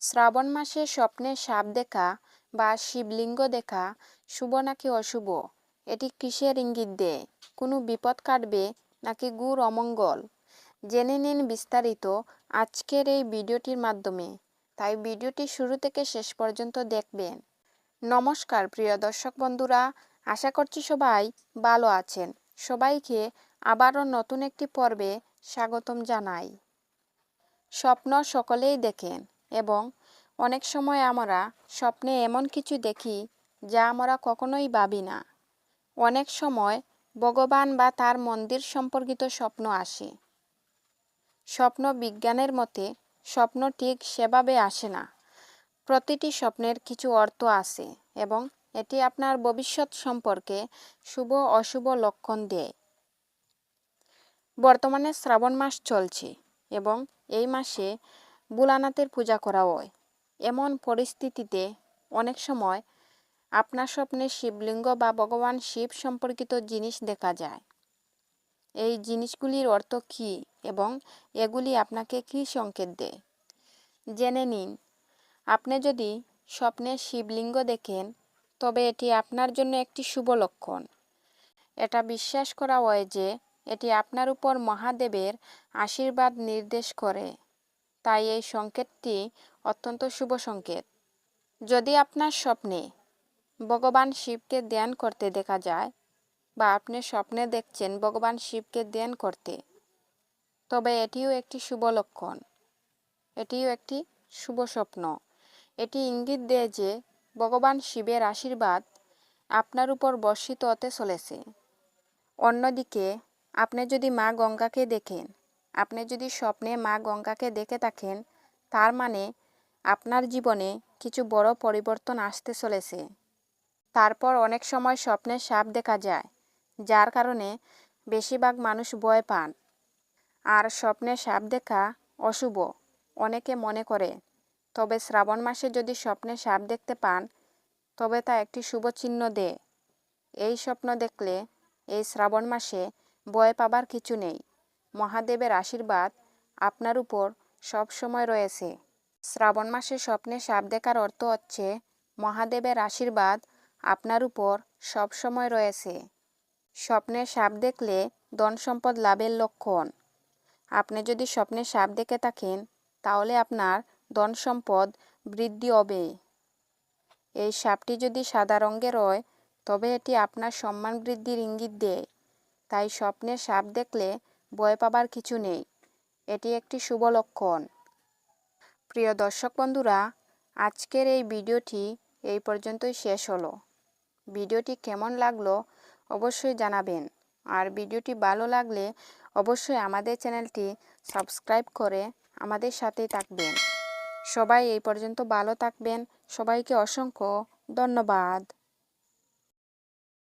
শ্রাবণ মাসে স্বপ্নে সাপ দেখা বা শিবলিঙ্গ দেখা শুভ নাকি অশুভ? এটি কিসের ইঙ্গিত দেয়? কোনো বিপদ কাটবে নাকি গুড় অমঙ্গল? জেনে নিন বিস্তারিত আজকের এই ভিডিওটির মাধ্যমে। তাই ভিডিওটি শুরু থেকে শেষ পর্যন্ত দেখবেন। নমস্কার, প্রিয় দর্শক বন্ধুরা। আশা করছি সবাই ভালো আছেন। সবাইকে আবারও নতুন একটি পর্বে স্বাগতম জানাই। স্বপ্ন সকলেই দেখেন এবং অনেক সময় আমরা স্বপ্নে এমন কিছু দেখি যা আমরা কখনোই ভাবি না। অনেক সময় ভগবান বা তার মন্দির সম্পর্কিত স্বপ্ন আসে। স্বপ্ন বিজ্ঞানের মতে স্বপ্ন ঠিক সেভাবে আসে না। প্রতিটি স্বপ্নের কিছু অর্থ আছে এবং এটি আপনার ভবিষ্যৎ সম্পর্কে শুভ অশুভ লক্ষণ দেয়। বর্তমানে শ্রাবণ মাস চলছে এবং এই মাসে বুলানাথের পূজা করা হয়। এমন পরিস্থিতিতে অনেক সময় আপনার স্বপ্নে শিবলিঙ্গ বা ভগবান শিব সম্পর্কিত জিনিস দেখা যায়। এই জিনিসগুলির অর্থ কী এবং এগুলি আপনাকে কী সংকেত দেয়? জেনে নিন, আপনি যদি স্বপ্নে শিবলিঙ্গ দেখেন, তবে এটি আপনার জন্য একটি শুভ লক্ষণ। এটা বিশ্বাস করা হয় যে এটি আপনার উপর মহাদেবের আশীর্বাদ নির্দেশ করে। তাই এই সংকেতটি অত্যন্ত শুভ সংকেত। যদি আপনার স্বপ্নে ভগবান শিবকে ধ্যান করতে দেখা যায় বা আপনি স্বপ্নে দেখছেন ভগবান শিবকে ধ্যান করতে, তবে এটিও একটি শুভ লক্ষণ। এটিও একটি শুভ স্বপ্ন। এটি ইঙ্গিত দেয় যে ভগবান শিবের আশীর্বাদ আপনার উপর বর্ষিত হতে চলেছে। অন্যদিকে, আপনি যদি মা গঙ্গাকে দেখেন আপনি যদি স্বপ্নে মা গঙ্গাকে দেখে থাকেন, তার মানে আপনার জীবনে কিছু বড় পরিবর্তন আসতে চলেছে। তারপর অনেক সময় স্বপ্নে সাপ দেখা যায়, যার কারণে বেশিরভাগ মানুষ ভয় পান। আর স্বপ্নে সাপ দেখা অশুভ, অনেকে মনে করে। তবে শ্রাবণ মাসে যদি স্বপ্নে সাপ দেখতে পান, তবে তা একটি শুভ চিহ্ন দেয়। এই স্বপ্ন দেখলে এই শ্রাবণ মাসে ভয় পাবার কিছু নেই। মহাদেবের আশীর্বাদ আপনার উপর সব সময় রয়েছে। শ্রাবণ মাসে স্বপ্নে সাপ দেখার অর্থ হচ্ছে মহাদেবের আশীর্বাদ আপনার উপর সব সময় রয়েছে। স্বপ্নে সাপ দেখলে ধন সম্পদ লাভের লক্ষণ। আপনি যদি স্বপ্নে সাপ দেখে থাকেন, তাহলে আপনার ধন সম্পদ বৃদ্ধি হবে। এই সাপটি যদি সাদা রঙের হয় তবে এটি আপনার সম্মান বৃদ্ধির ইঙ্গিত দেয়। তাই স্বপ্নে সাপ দেখলে ভয় পাবার কিছু নেই। এটি একটি শুভ লক্ষণ। প্রিয় দর্শক বন্ধুরা, আজকের এই ভিডিওটি এই পর্যন্তই শেষ হলো। ভিডিওটি কেমন লাগল অবশ্যই জানাবেন। আর ভিডিওটি ভালো লাগলে অবশ্যই আমাদের চ্যানেলটি সাবস্ক্রাইব করে আমাদের সাথেই থাকবেন। সবাই এই পর্যন্ত ভালো থাকবেন। সবাইকে অসংখ্য ধন্যবাদ।